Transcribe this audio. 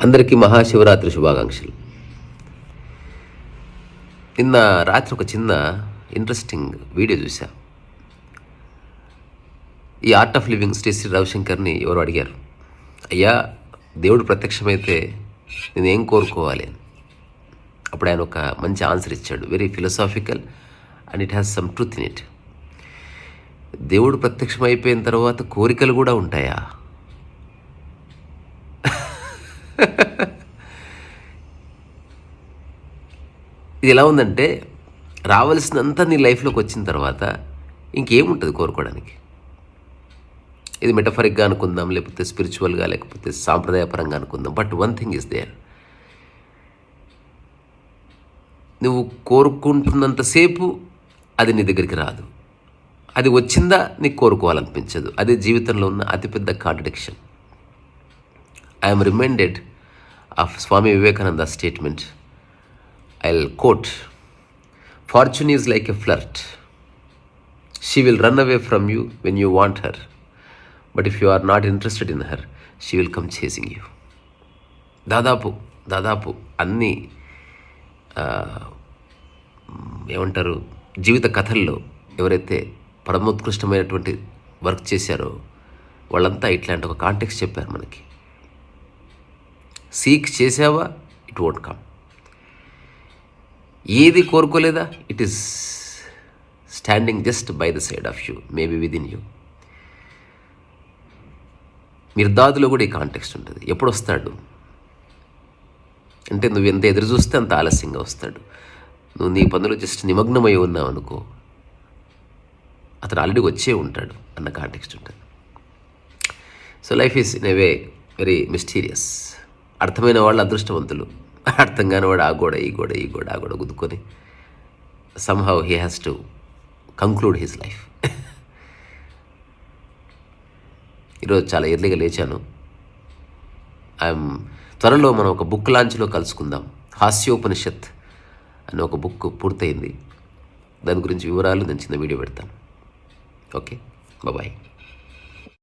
అందరికీ మహాశివరాత్రి శుభాకాంక్షలు. నిన్న రాత్రి ఒక చిన్న ఇంట్రెస్టింగ్ వీడియో చూశా. ఈ art of living Sri Sri రవిశంకర్ని ఎవరు అడిగారు. అయ్యా దేవుడు ప్రత్యక్షమైతే నేనేం కోరుకోవాలి? అని. అప్పుడు ఆయన ఒక మంచి ఆన్సర్ ఇచ్చాడు. Very philosophical and it has some truth in it దేవుడు ప్రత్యక్షం అయిపోయిన తర్వాత కోరికలు కూడా ఉంటాయా? ఇది ఎలా ఉందంటే రావాల్సినంత నీ లైఫ్లోకి వచ్చిన తర్వాత ఇంకేముంటుంది కోరుకోవడానికి? ఇది మెటఫరిక్గా అనుకుందాం లేకపోతే స్పిరిచువల్గా లేకపోతే సాంప్రదాయపరంగా అనుకుందాం but one thing is there. నువ్వు కోరుకుంటున్నంతసేపు అది నీ దగ్గరికి రాదు. అది వచ్చిందా నీకు కోరుకోవాలనిపించదు. అదే జీవితంలో ఉన్న అతిపెద్ద contradiction. I'm reminded of Swami Vivekananda statement I'll quote fortune is like a flirt she will run away from you when you want her but if you are not interested in her she will come chasing you దాదాపు దాదాపు అన్ని ఏమంటారు జీవిత కథల్లో ఎవరైతే పరమోత్కృష్టమైనటువంటి work చేశారో వాళ్ళంతా ఇట్లాంటి ఒక కాంటెక్స్ చెప్పారు మనకి. సీక్ చేసావా? ఇట్ వోంట్ కమ్ ఏది కోరుకోలేదా? It is standing just by the side of you maybe within you మిర్దాదులో కూడా ఈ కాంటెక్స్ట్ ఉంటుంది. ఎప్పుడు వస్తాడు? అంటే నువ్వు ఎంత ఎదురు చూస్తే అంత ఆలస్యంగా వస్తాడు. నువ్వు నీ పనులు జస్ట్ నిమగ్నమై ఉన్నావు అనుకో. అతను ఆల్రెడీ వచ్చే ఉంటాడు అన్న కాంటెక్స్ట్ ఉంటుంది. So life is in a way very mysterious అర్థమైన వాళ్ళు అదృష్టవంతులు. అర్థం కాని వాడు ఆ గోడ ఈ గోడ ఈ గోడ ఆ గోడ గుద్దుకొని somehow he has to conclude his life ఈరోజు చాలా ఎర్లీగా లేచాను. ఐఎమ్ త్వరలో మనం ఒక బుక్ లాంచ్లో కలుసుకుందాం. హాస్యోపనిషత్ అనే ఒక బుక్ పూర్తయింది. దాని గురించి వివరాలు నేను చిన్న వీడియో పెడతాను. Okay bye